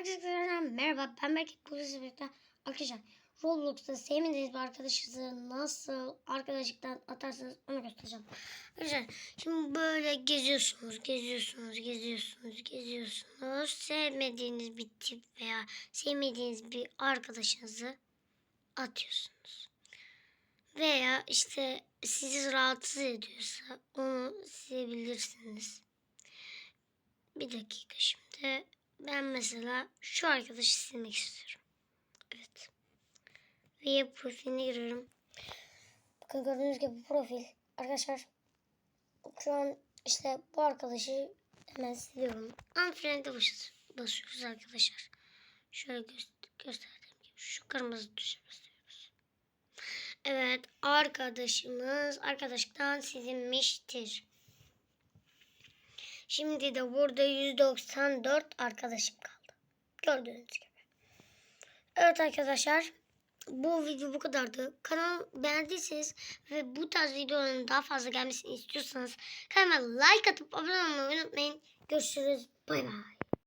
Arkadaşlar merhaba ben Berke Polisi birlikte arkadaşlar Roblox'ta sevmediğiniz bir arkadaşınızı nasıl arkadaşlıktan atarsanız onu göstereceğim. Arkadaşlar şimdi böyle geziyorsunuz, geziyorsunuz, geziyorsunuz, geziyorsunuz. Sevmediğiniz bir tip veya sevmediğiniz bir arkadaşınızı atıyorsunuz. Veya işte sizi rahatsız ediyorsa onu silebilirsiniz. Bir dakika şimdi. Ben mesela şu arkadaşı silmek istiyorum. Evet. Ve profiline giriyorum. Bakın gördüğünüz gibi profil. Arkadaşlar şu an işte bu arkadaşı hemen siliyorum. Unfriend'e basıyoruz, arkadaşlar. Şöyle göster gösterdiğim gibi şu kırmızı tuşa basıyoruz. Evet arkadaşımız arkadaşlıktan silinmiştir. Şimdi de burada 194 arkadaşım kaldı. Gördüğünüz gibi. Evet arkadaşlar. Bu video bu kadardı. Kanalı beğendiyseniz ve bu tarz videoların daha fazla gelmesini istiyorsanız kanalıma like atıp abone olmayı unutmayın. Görüşürüz. Bay bay.